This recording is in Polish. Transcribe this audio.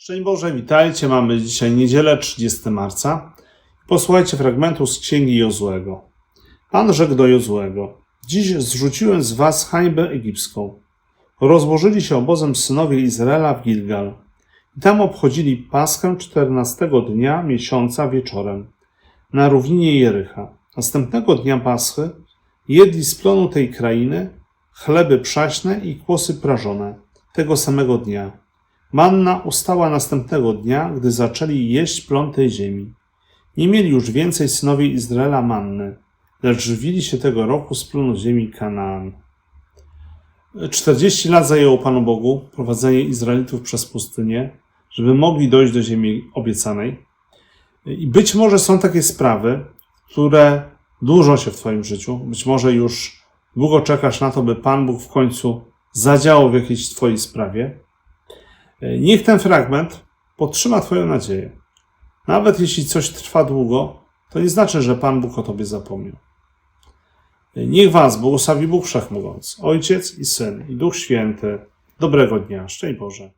Szczęść Boże, witajcie. Mamy dzisiaj niedzielę 30 marca. Posłuchajcie fragmentu z Księgi Jozłego. Pan rzekł do Jozłego: Dziś zrzuciłem z was hańbę egipską. Rozłożyli się obozem synowie Izraela w Gilgal. I tam obchodzili Paschę 14 dnia miesiąca wieczorem na równinie Jericha. Następnego dnia Paschy jedli z plonu tej krainy chleby przaśne i kłosy prażone tego samego dnia. Manna ustała następnego dnia, gdy zaczęli jeść plon tej ziemi. Nie mieli już więcej synowie Izraela manny, lecz żywili się tego roku z plonu ziemi Kanaan. 40 lat zajęło Panu Bogu prowadzenie Izraelitów przez pustynię, żeby mogli dojść do ziemi obiecanej. I być może są takie sprawy, które dłużą się w Twoim życiu. Być może już długo czekasz na to, by Pan Bóg w końcu zadziałał w jakiejś Twojej sprawie. Niech ten fragment podtrzyma Twoją nadzieję. Nawet jeśli coś trwa długo, to nie znaczy, że Pan Bóg o Tobie zapomniał. Niech Was błogosławi Bóg Wszechmogący, Ojciec i Syn i Duch Święty. Dobrego dnia. Szczęść Boże.